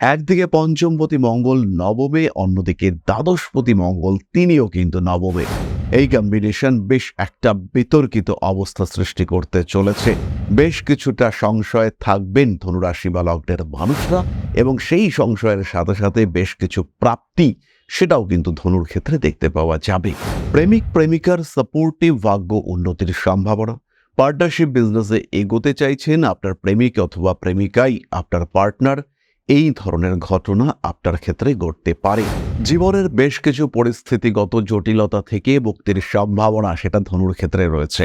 একদিকে পঞ্চমপতি মঙ্গল নবমে, অন্যদিকে দ্বাদশপতি মঙ্গল তিনিও কিন্তু নবমে। এই কম্বিনেশন বেশ একটা বিতর্কিত অবস্থা সৃষ্টি করতে চলেছে। বেশ কিছুটা সংশয়ে থাকবেন ধনুরাশি বা লগ্নের মানুষরা এবং সেই সংশয়ের সাথে সাথে বেশ কিছু প্রাপ্তি সেটাও কিন্তু ধনুর ক্ষেত্রে দেখতে পাওয়া যাবে। প্রেমিক, প্রেমিকার সাপোর্টিভ ভাগ্য উন্নতির সম্ভাবনা। পার্টনারশিপ বিজনেসে এগোতে চাইছেন আপনার প্রেমিক অথবা প্রেমিকাই, আপনার পার্টনার এই ধরনের ঘটনা আপনার ক্ষেত্রে ঘটতে পারে। জীবনের বেশ কিছু পরিস্থিতিগত জটিলতা থেকে মুক্তির সম্ভাবনা সেটা ধনুর ক্ষেত্রে রয়েছে।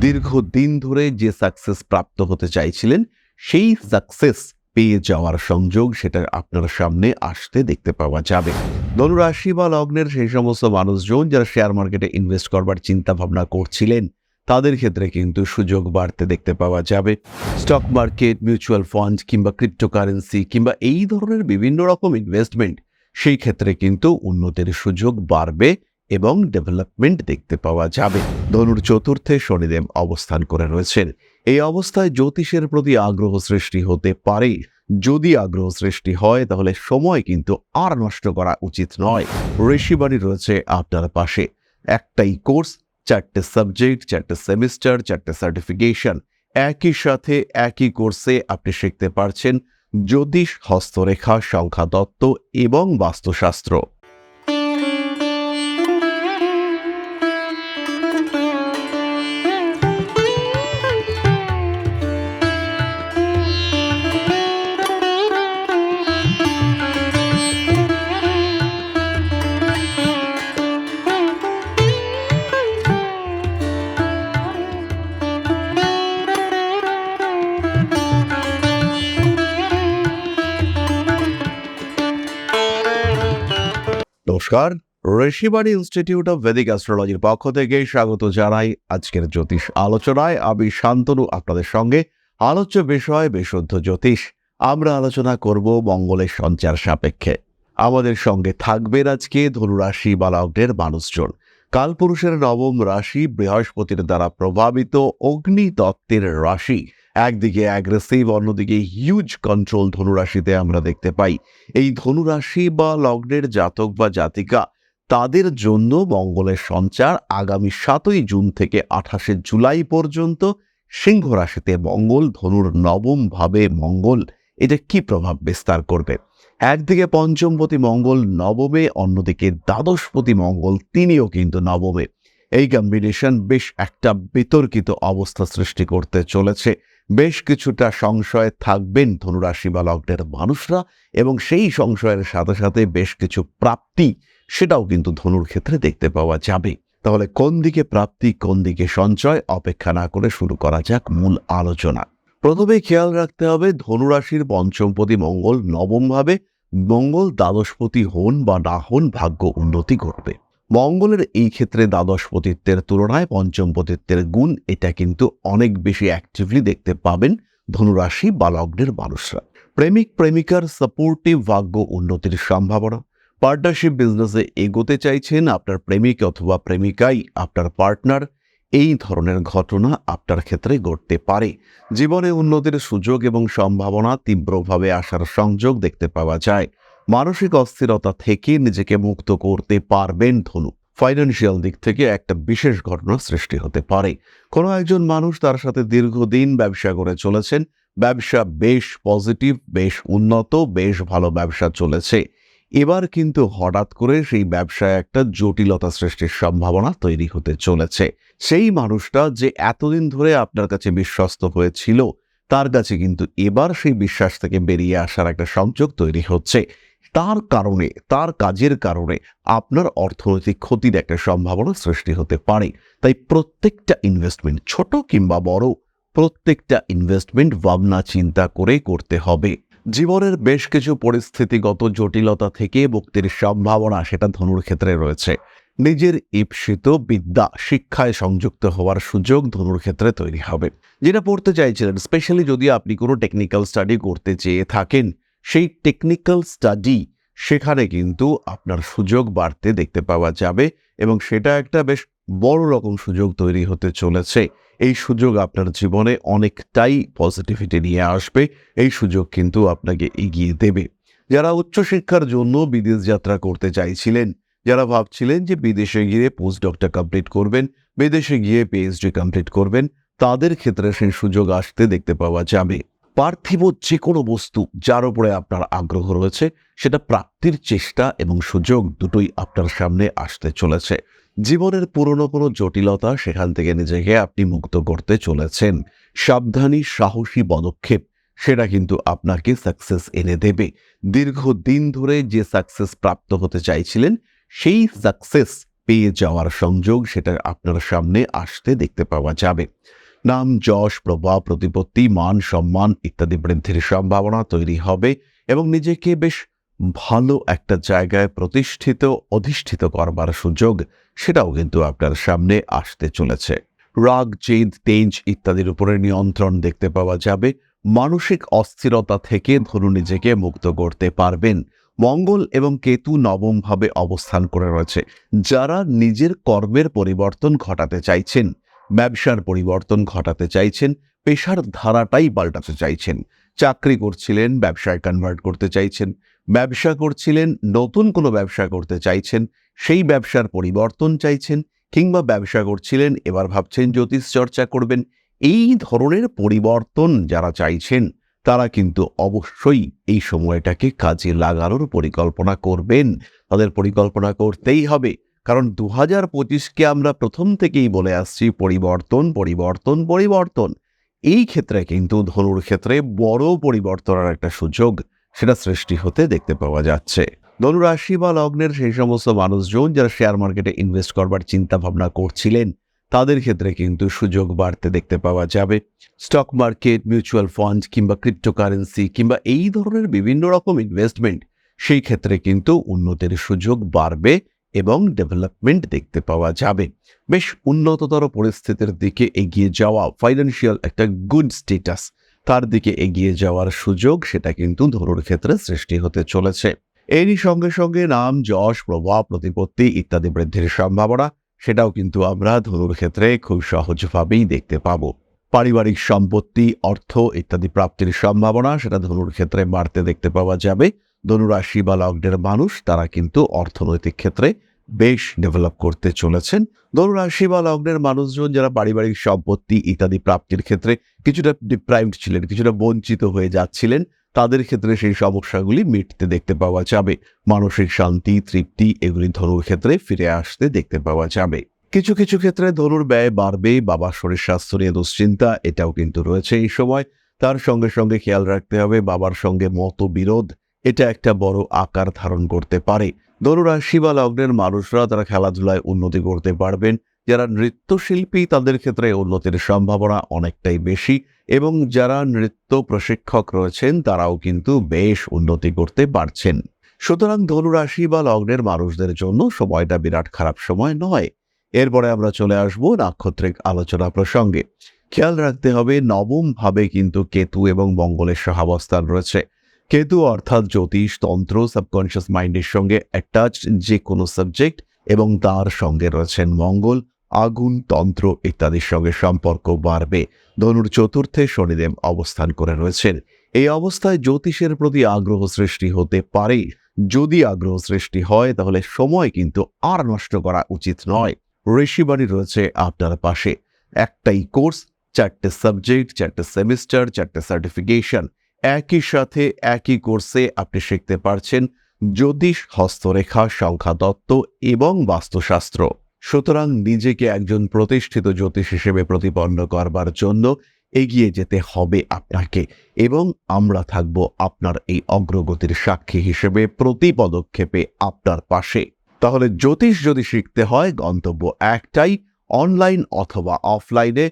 দীর্ঘদিন ধরে যে সাকসেস প্রাপ্ত হতে চাইছিলেন, সেই সাকসেস পেয়ে যাওয়ার সংযোগ সেটা আপনার সামনে আসতে দেখতে পাওয়া যাবে। ধনুরাশি বা লগ্নের সেই সমস্ত মানুষজন যারা শেয়ার মার্কেটে ইনভেস্ট করবার চিন্তা ভাবনা করছিলেন তাদের ক্ষেত্রে কিন্তু সুযোগ বাড়তে দেখতে পাওয়া যাবে। স্টক মার্কেট, মিউচুয়াল ফান্ড কিংবা ক্রিপ্টোকারেন্সি কিংবা এই ধরনের বিভিন্ন রকম ইনভেস্টমেন্ট সেই ক্ষেত্রে কিন্তু উন্নতির সুযোগ বাড়বে এবং ডেভেলপমেন্ট দেখতে পাওয়া যাবে। ধনুর চতুর্থে শনিদেব অবস্থান করে রয়েছেন। এই অবস্থায় জ্যোতিষের প্রতি আগ্রহ সৃষ্টি হতে পারে। যদি আগ্রহ সৃষ্টি হয়, তাহলে সময় কিন্তু আর নষ্ট করা উচিত নয়। ঋষিবাণী রয়েছে আপনার পাশে। একটাই কোর্স চারটে সাবজেক্ট চারটে সেমিস্টার চারটে সার্টিফিকেশন একই সাথে একই কোর্সে আপনি শিখতে পারছেন জ্যোতিষ, হস্তরেখা, সংখ্যা দত্ত এবং বাস্তুশাস্ত্র। নমস্কার। ঋষিবাণী ইনস্টিটিউট অফ ভেদিক অ্যাস্ট্রোলজির পক্ষ থেকে স্বাগত জানাই আজকের জ্যোতিষ আলোচনায়। আমি শান্তনু, আপনাদের সঙ্গে আলোচ্য বিষয় বিশুদ্ধ জ্যোতিষ। আমরা আলোচনা করব মঙ্গলের সঞ্চার সাপেক্ষে। আমাদের সঙ্গে থাকবেন আজকে ধনুরাশি বা লগ্নের মানুষজন। কালপুরুষের নবম রাশি বৃহস্পতির দ্বারা প্রভাবিত অগ্নি তত্ত্বের রাশি। একদিকে অ্যাগ্রেসিভ অন্যদিকে হিউজ কন্ট্রোল ধনুরাশিতে আমরা দেখতে পাই। এই ধনুরাশি বা লগ্নের জাতক বা জাতিকা, তাদের জন্য মঙ্গলের সঞ্চার আগামী সাতই জুন থেকে আঠাশে জুলাই পর্যন্ত। সিংহ রাশিতে মঙ্গল, ধনুর নবম ভাবে মঙ্গল, এটা কি প্রভাব বিস্তার করবে? একদিকে পঞ্চমপতি মঙ্গল নবমে, অন্যদিকে দ্বাদশপতি মঙ্গল তিনিও কিন্তু নবমে। এই কম্বিনেশন বেশ একটা বিতর্কিত অবস্থা সৃষ্টি করতে চলেছে। বেশ কিছুটা সংশয় থাকবেন ধনুরাশি বা লগ্নের মানুষরা এবং সেই সংশয়ের সাথে সাথে বেশ কিছু প্রাপ্তি সেটাও কিন্তু ধনুর ক্ষেত্রে দেখতে পাওয়া যাবে। তাহলে কোন দিকে প্রাপ্তি, কোন দিকে সঞ্চয় অপেক্ষা না করে শুরু করা যাক মূল আলোচনা। প্রথমে খেয়াল রাখতে হবে ধনুরাশির পঞ্চমপতি মঙ্গল, নবমভাবে মঙ্গল, দ্বাদশপতি হন বা না হন ভাগ্য উন্নতি করবে মঙ্গলের এই ক্ষেত্রে দ্বাদশ দ্বাদশপতিত্বের তুলনায় পঞ্চমপতিত্বের গুণ এটা কিন্তু অনেক বেশি অ্যাক্টিভলি দেখতে পাবেন ধনুরাশি বা লগ্নের মানুষরা। প্রেমিক, প্রেমিকার সাপোর্টিভ ভাগ্য উন্নতির সম্ভাবনা। পার্টনারশিপ বিজনেসে এগোতে চাইছেন আপনার প্রেমিক অথবা প্রেমিকাই, আপনার পার্টনার এই ধরনের ঘটনা আপনার ক্ষেত্রে ঘটতে পারে। জীবনে উন্নতির সুযোগ এবং সম্ভাবনা তীব্রভাবে আসার সংযোগ দেখতে পাওয়া যায়। মানসিক অস্থিরতা থেকে নিজেকে মুক্ত করতে পারবেন ধনু। ফাইন্যান্সিয়াল দিক থেকে একটা বিশেষ ঘটনা সৃষ্টি হতে পারে। কোনো একজন মানুষ তার সাথে দীর্ঘদিন ব্যবসা করে চলেছেন। ব্যবসা বেশ পজিটিভ বেশ উন্নত, বেশ ভালো ব্যবসা চলেছে। এবার কিন্তু হঠাৎ করে সেই ব্যবসায় একটা জটিলতা সৃষ্টির সম্ভাবনা তৈরি হতে চলেছে। সেই মানুষটা যে এতদিন ধরে আপনার কাছে বিশ্বস্ত হয়েছিল, তার কাছে কিন্তু এবার সেই বিশ্বাস থেকে বেরিয়ে আসার একটা সংযোগ তৈরি হচ্ছে। তার কারণে, তার কাজের কারণে আপনার অর্থনৈতিক ক্ষতির একটা সম্ভাবনা সৃষ্টি হতে পারে। তাই প্রত্যেকটা ইনভেস্টমেন্ট ছোট কিংবা বড়, প্রত্যেকটা ইনভেস্টমেন্ট ভাবনা চিন্তা করে করতে হবে। জীবনের বেশ কিছু পরিস্থিতিগত জটিলতা থেকে মুক্তির সম্ভাবনা সেটা ধনুর ক্ষেত্রে রয়েছে। নিজের ঈপ্সিত বিদ্যা শিক্ষায় সংযুক্ত হওয়ার সুযোগ ধনুর ক্ষেত্রে তৈরি হবে। যেটা পড়তে চাইছিলেন স্পেশালি যদি আপনি কোনো টেকনিক্যাল স্টাডি করতে চেয়ে থাকেন, সেই টেকনিক্যাল স্টাডি সেখানে কিন্তু আপনার সুযোগ বাড়তে দেখতে পাওয়া যাবে এবং সেটা একটা বেশ বড় রকম সুযোগ তৈরি হতে চলেছে। এই সুযোগ আপনার জীবনে অনেকটাই পজিটিভিটি নিয়ে আসবে। এই সুযোগ কিন্তু আপনাকে এগিয়ে দেবে। যারা উচ্চশিক্ষার জন্য বিদেশ যাত্রা করতে চাইছিলেন, যারা ভাবছিলেন যে বিদেশে গিয়ে পোস্ট ডক্টর কমপ্লিট করবেন, বিদেশে গিয়ে পিএইচডি কমপ্লিট করবেন, তাদের ক্ষেত্রে সেই সুযোগ আসতে দেখতে পাওয়া যাবে। পার্থিব যে কোনো বস্তু যার উপরে আপনার আগ্রহ রয়েছে, সেটা প্রাপ্তির চেষ্টা এবং সুযোগ দুটোই আপনার সামনে আসতে চলেছে। জীবনের পুরনো কোনো জটিলতা সেখান থেকে নিজেকে আপনি মুক্ত করতে চলেছেন। সাবধানী, সাহসী পদক্ষেপ, সেটা কিন্তু আপনাকে সাকসেস এনে দেবে। দীর্ঘদিন ধরে যে সাকসেস প্রাপ্ত হতে চাইছিলেন, সেই সাকসেস পেয়ে যাওয়ার সংযোগ সেটা আপনার সামনে আসতে দেখতে পাওয়া যাবে। নাম, যশ, প্রভাব, প্রতিপত্তি, মান, সম্মান ইত্যাদি বৃদ্ধির সম্ভাবনা তৈরি হবে এবং নিজেকে বেশ ভালো একটা জায়গায় প্রতিষ্ঠিত, অধিষ্ঠিত করবার সুযোগ সেটাও কিন্তু আপনার সামনে আসতে চলেছে। রাগ, জেদ, তেজ ইত্যাদির উপরে নিয়ন্ত্রণ দেখতে পাওয়া যাবে। মানসিক অস্থিরতা থেকে ধরু নিজেকে মুক্ত করতে পারবেন। মঙ্গল এবং কেতু নবমভাবে অবস্থান করে রয়েছে। যারা নিজের কর্মের পরিবর্তন ঘটাতে চাইছেন ব্যবসার পরিবর্তন ঘটাতে চাইছেন, পেশার ধারাটাই পাল্টাতে চাইছেন, চাকরি করছিলেন, ব্যবসায় কনভার্ট করতে চাইছেন, ব্যবসা করছিলেন, নতুন কোনো ব্যবসা করতে চাইছেন, সেই ব্যবসার পরিবর্তন চাইছেন কিংবা ব্যবসা করছিলেন, এবার ভাবছেন জ্যোতিষ চর্চা করবেন, এই ধরনের পরিবর্তন যারা চাইছেন, তারা কিন্তু অবশ্যই এই সময়টাকে কাজে লাগানোর পরিকল্পনা করবেন। তাদের পরিকল্পনা করতেই হবে। কারণ দু হাজার পঁচিশকে আমরা প্রথম থেকেই বলে আসছি পরিবর্তন পরিবর্তন পরিবর্তন। এই ক্ষেত্রে কিন্তু ধনুর ক্ষেত্রে বড় পরিবর্তনের একটা সুযোগ সেটা সৃষ্টি হতে দেখতে পাওয়া যাচ্ছে। ধনুরাশি বা লগ্নের সেই সমস্ত মানুষজন যারা শেয়ার মার্কেটে ইনভেস্ট করবার চিন্তা ভাবনা করছিলেন, তাদের ক্ষেত্রে কিন্তু সুযোগ বাড়তে দেখতে পাওয়া যাবে। স্টক মার্কেট মিউচুয়াল ফান্ড কিংবা ক্রিপ্টোকারেন্সি কিংবা এই ধরনের বিভিন্ন রকম ইনভেস্টমেন্ট সেই ক্ষেত্রে কিন্তু উন্নতির সুযোগ বাড়বে। এবং ডেভেলপমেন্ট দেখতে পাওয়া যাবে। বেশ উন্নততর পরিস্থিতির দিকে এগিয়ে যাওয়া ফাইন্যান্সিয়াল একটা গুড স্টেটাস তার দিকে এগিয়ে যাওয়ার সুযোগ সেটা কিন্তু ধনুর ক্ষেত্রে সৃষ্টি হতে চলেছে। এরই সঙ্গে সঙ্গে নাম, যশ, প্রভাব, প্রতিপত্তি ইত্যাদি বৃদ্ধির সম্ভাবনা, সেটাও কিন্তু আমরা ধনুর ক্ষেত্রে খুব সহজভাবেই দেখতে পাবো। পারিবারিক সম্পত্তি, অর্থ ইত্যাদি প্রাপ্তির সম্ভাবনা, সেটা ধনুর ক্ষেত্রে বাড়তে দেখতে পাওয়া যাবে। ধনুরাশি বা লগ্নের মানুষ, তারা কিন্তু অর্থনৈতিক ক্ষেত্রে বেশ ডেভেলপ করতে চলেছেন। ধনুরাশি বা লগ্নের মানুষজন যারা পারিবারিক সম্পত্তি ইত্যাদি প্রাপ্তির ক্ষেত্রে কিছুটা ডিপ্রাইভড ছিলেন, কিছুটা বঞ্চিত হয়ে যাচ্ছিলেন, তাদের ক্ষেত্রে সেই সমস্যাগুলি মিটতে দেখতে পাওয়া যাবে। মানসিক শান্তি, তৃপ্তি এগুলি ধনুর ক্ষেত্রে ফিরে আসতে দেখতে পাওয়া যাবে। কিছু কিছু ক্ষেত্রে ধনুর ব্যয় বাড়বে বাবার শরীর স্বাস্থ্য নিয়ে দুশ্চিন্তা, এটাও কিন্তু রয়েছে এই সময়। তার সঙ্গে সঙ্গে খেয়াল রাখতে হবে, বাবার সঙ্গে মতবিরোধ এটা একটা বড় আকার ধারণ করতে পারে। ধনুরাশি বা লগ্নের মানুষরা তারা খেলাধুলায় উন্নতি করতে পারবেন। যারা নৃত্যশিল্পী তাদের ক্ষেত্রে উন্নতির সম্ভাবনা অনেকটাই বেশি এবং যারা নৃত্য প্রশিক্ষক রয়েছেন তারাও কিন্তু বেশ উন্নতি করতে পারছেন। সুতরাং ধনুরাশি বা লগ্নের মানুষদের জন্য সময়টা বিরাট খারাপ সময় নয়। এরপরে আমরা চলে আসব নাক্ষত্রিক আলোচনা প্রসঙ্গে। খেয়াল রাখতে হবে নবম ভাবে কিন্তু কেতু এবং মঙ্গলের সহাবস্থান রয়েছে। কেতু অর্থাৎ জ্যোতিষ, তন্ত্র সাবকনশিয়াস মাইন্ডের সঙ্গে অ্যাটাচ যে কোনো সাবজেক্ট এবং তার সঙ্গে রয়েছেন মঙ্গল, আগুন, তন্ত্র ইত্যাদির সঙ্গে সম্পর্ক বাড়বে। ধনুর চতুর্থে শনিদেব অবস্থান করে রয়েছেন। এই অবস্থায় জ্যোতিষের প্রতি আগ্রহ সৃষ্টি হতে পারে। যদি আগ্রহ সৃষ্টি হয়, তাহলে সময় কিন্তু আর নষ্ট করা উচিত নয়। ঋষিবাণী রয়েছে আপনার পাশে। একটাই কোর্স চারটে সাবজেক্ট চারটে সেমিস্টার চারটে সার্টিফিকেশন একই সাথে একই কোর্সে আপনি শিখতে পারছেন জ্যোতিষ, হস্তরেখা সংখ্যাতত্ত্ব এবং বাস্তুশাস্ত্র। সুতরাং নিজেকে একজন প্রতিষ্ঠিত জ্যোতিষ হিসেবে প্রতিপন্ন করবার জন্য এগিয়ে যেতে হবে আপনাকে এবং আমরা থাকব আপনার এই অগ্রগতির সাক্ষী হিসেবে প্রতি পদক্ষেপে আপনার পাশে। তাহলে জ্যোতিষ যদি শিখতে হয়, গন্তব্য একটাই, অনলাইন অথবা অফলাইনে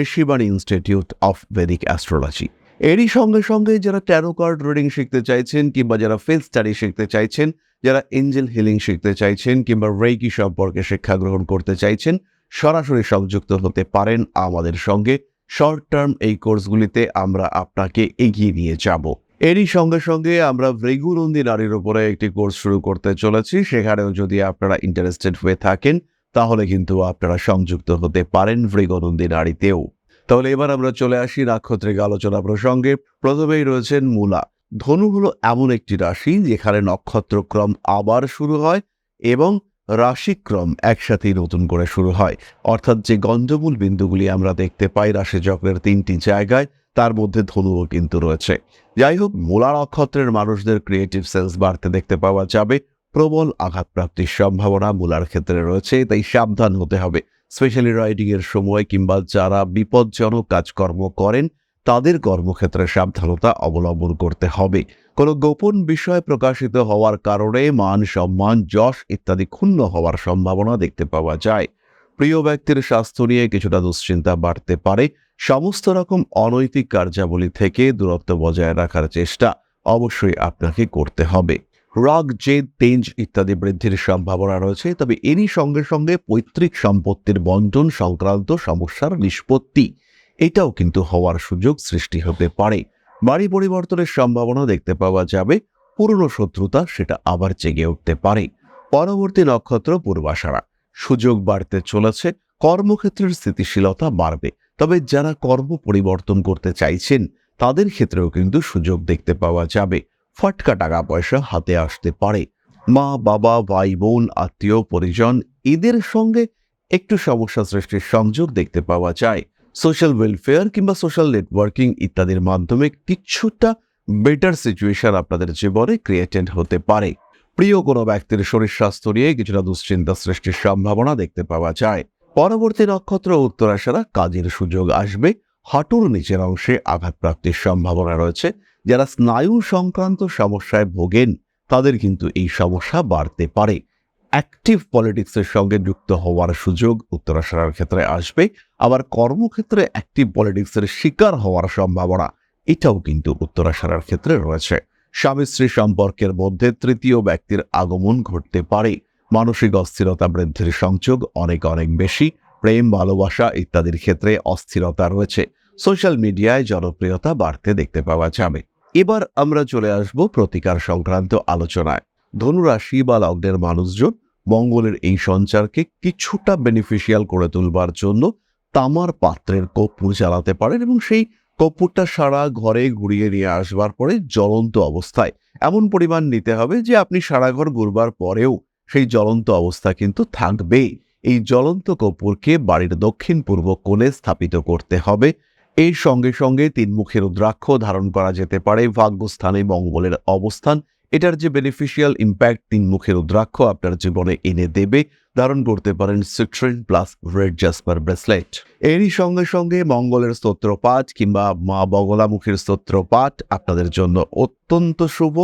Rishibani institute of Vedic astrology. এরই সঙ্গে সঙ্গে যারা ট্যারো কার্ড রিডিং শিখতে চাইছেন কিংবা যারা ফেস স্টাডি শিখতে চাইছেন, যারা এঞ্জেল হিলিং শিখতে চাইছেন কিংবা রেকি সম্পর্কে শিক্ষা গ্রহণ করতে চাইছেন, সরাসরি সংযুক্ত হতে পারেন আমাদের সঙ্গে। শর্ট টার্ম এই কোর্সগুলিতে আমরা আপনাকে এগিয়ে নিয়ে যাব। এরই সঙ্গে সঙ্গে আমরা ভৃগুনন্দী নারীর উপরে একটি কোর্স শুরু করতে চলেছি। সেখানেও যদি আপনারা ইন্টারেস্টেড হয়ে থাকেন, তাহলে কিন্তু আপনারা সংযুক্ত হতে পারেন ভৃগনন্দী নারীতেও। তাহলে এবার আমরা চলে আসি নাক্ষত্রিক আলোচনা প্রসঙ্গে। প্রথমেই রয়েছেন মূলা। ধনু হলো এমন একটি রাশি যেখানে নক্ষত্রক্রম আবার শুরু হয় এবং রাশিক্রম একসাথেই নতুন করে শুরু হয়। অর্থাৎ যে গণ্ডমূল বিন্দুগুলি আমরা দেখতে পাই রাশিচক্রের তিনটি জায়গায়, তার মধ্যে ধনুও কিন্তু রয়েছে। যাই হোক, মূলা নক্ষত্রের মানুষদের ক্রিয়েটিভ সেন্স বাড়তে দেখতে পাওয়া যাবে। প্রবল আঘাতপ্রাপ্তির সম্ভাবনা মূলার ক্ষেত্রে রয়েছে, তাই সাবধান হতে হবে। স্পেশালি রাইডিংয়ের সময় কিংবা যারা বিপজ্জনক কাজকর্ম করেন, তাদের কর্মক্ষেত্রে সাবধানতা অবলম্বন করতে হবে। কোনো গোপন বিষয় প্রকাশিত হওয়ার কারণে মান সম্মান, যশ ইত্যাদি ক্ষুণ্ণ হওয়ার সম্ভাবনা দেখতে পাওয়া যায়। প্রিয় ব্যক্তির স্বাস্থ্য নিয়ে কিছুটা দুশ্চিন্তা বাড়তে পারে। সমস্ত রকম অনৈতিক কার্যাবলী থেকে দূরত্ব বজায় রাখার চেষ্টা অবশ্যই আপনাকে করতে হবে। রাগ জেদ তেজ ইত্যাদি বৃদ্ধির সম্ভাবনা রয়েছে। তবে এরই সঙ্গে সঙ্গে পৈতৃক সম্পত্তির বন্টন সংক্রান্ত সমস্যার নিষ্পত্তি, এটাও কিন্তু হওয়ার সুযোগ সৃষ্টি হতে পারে। বাড়ি পরিবর্তনের সম্ভাবনা দেখতে পাওয়া যাবে, পুরনো শত্রুতা সেটা আবার জেগে উঠতে পারে। পরবর্তী নক্ষত্র পূর্বাশারা, সুযোগ বাড়তে চলেছে, কর্মক্ষেত্রের স্থিতিশীলতা বাড়বে। তবে যারা কর্ম পরিবর্তন করতে চাইছেন, তাদের ক্ষেত্রেও কিন্তু সুযোগ দেখতে পাওয়া যাবে। ফটকা টাকা পয়সা হাতে আসতে পারে। মা, বাবা, ভাই, বোন, আত্মীয়, পরিজন, এদের সঙ্গে একটু সমস্যা সৃষ্টির সংযোগ দেখতে পাওয়া যায়। সোশ্যাল ওয়েলফেয়ার কিংবা সোশ্যাল নেটওয়ার্কিং ইত্যাদির মাধ্যমে কিছুটা বেটার সিচুয়েশন আপনাদের জীবনে ক্রিয়েটেড হতে পারে। প্রিয় কোনো ব্যক্তির শরীর স্বাস্থ্য নিয়ে কিছুটা দুশ্চিন্তা সৃষ্টির সম্ভাবনা দেখতে পাওয়া যায়। পরবর্তী নক্ষত্র উত্তরাশারা কাজের সুযোগ আসবে। হাঁটুর নিচের অংশে আঘাতপ্রাপ্তির সম্ভাবনা রয়েছে। যারা স্নায়ু সংক্রান্ত সমস্যায় ভোগেন, তাদের কিন্তু এই সমস্যা বাড়তে পারে। অ্যাক্টিভ পলিটিক্সের সঙ্গে যুক্ত হওয়ার সুযোগ উত্তরাশারার ক্ষেত্রে আসবে, আবার কর্মক্ষেত্রে অ্যাক্টিভ পলিটিক্সের শিকার হওয়ার সম্ভাবনা, এটাও কিন্তু উত্তরাশারার ক্ষেত্রে রয়েছে। স্বামী স্ত্রী সম্পর্কের মধ্যে তৃতীয় ব্যক্তির আগমন ঘটতে পারে। মানসিক অস্থিরতা বৃদ্ধির সংযোগ অনেক অনেক বেশি, প্রেম, ভালোবাসা ইত্যাদির ক্ষেত্রে অস্থিরতা রয়েছে। সোশ্যাল মিডিয়ায় জনপ্রিয়তা বাড়তে দেখতে পাওয়া যাবে। এবার আমরা চলে আসব প্রতিকার সংক্রান্ত আলোচনায়। ধনুরাশি বা লগ্নের মানুষজন মঙ্গলের এই সঞ্চারকে কিছুটা বেনিফিশিয়াল করে তুলবার জন্য তামার পাত্রের কর্পূর জ্বালাতে পারেন এবং সেই কর্পূরটা সারা ঘরে ঘুরিয়ে নিয়ে আসবার পরে জ্বলন্ত অবস্থায় এমন পরিমাণ নিতে হবে যে আপনি সারা ঘর ঘুরবার পরেও সেই জ্বলন্ত অবস্থা কিন্তু থাকবে এই জ্বলন্ত কর্পূরকে বাড়ির দক্ষিণ পূর্ব কোণে স্থাপিত করতে হবে। এর সঙ্গে সঙ্গে তিনমুখের রুদ্রাক্ষ ধারণ করা যেতে পারে ভাগ্যস্থানে মঙ্গলের অবস্থান। এটার যে বেনিফিশিয়াল ইম্প্যাক্ট তিন মুখের রুদ্রাক্ষ আপনার জীবনে এনে দেবে, ধারণ করতে পারেন citrine plus red jasper bracelet এরই সঙ্গে সঙ্গে মঙ্গলের স্তোত্রপাঠ কিংবা মা বগলামুখীর স্তোত্রপাঠ আপনাদের জন্য অত্যন্ত শুভ।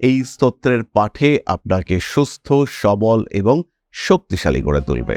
এই স্তোত্রের পাঠে আপনাকে সুস্থ, সবল এবং শক্তিশালী করে তুলবে।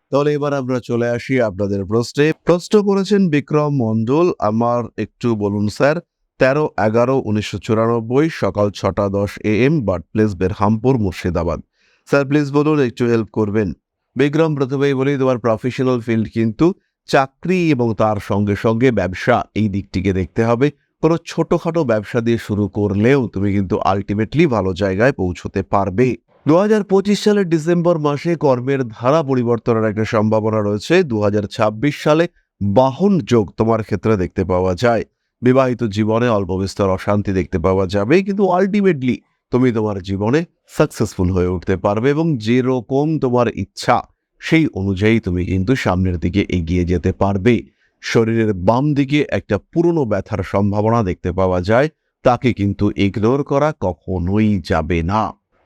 তাহলে এবার আমরা চলে আসি আপনাদের প্রশ্নে। প্রশ্ন করেছেন বিক্রম মণ্ডল, আমার একটু বলুন স্যার, তেরো এগারো উনিশশো চুরানব্বই, সকাল ছটা দশ A M birth place Berhampur, Murshidabad. Sir, please বলুন, একটু হেল্প করবেন। বিক্রম, প্রথমেই বলি, তোমার প্রফেশনাল ফিল্ড কিন্তু চাকরি এবং তার সঙ্গে সঙ্গে ব্যবসা, এই দিকটিকে দেখতে হবে। কোনো ছোটখাটো ব্যবসা দিয়ে শুরু করলেও তুমি কিন্তু আলটিমেটলি ভালো জায়গায় পৌঁছতে পারবে। দু হাজার পঁচিশ সালের ডিসেম্বর মাসে কর্মের ধারা পরিবর্তনের একটা সম্ভাবনা রয়েছে। দু হাজার ছাব্বিশ সালে বাহন যোগ তোমার ক্ষেত্রে দেখতে পাওয়া যায়। বিবাহিত জীবনে অল্প বিস্তর অশান্তি দেখতে পাওয়া যাবে, কিন্তু আলটিমেটলি তুমি তোমার জীবনে সাকসেসফুল হয়ে উঠতে পারবে এবং যেরকম তোমার ইচ্ছা, সেই অনুযায়ী তুমি কিন্তু সামনের দিকে এগিয়ে যেতে পারবে। শরীরের বাম দিকে একটা পুরনো ব্যথার সম্ভাবনা দেখতে পাওয়া যায়, তাকে কিন্তু ইগনোর করা কখনোই যাবে না।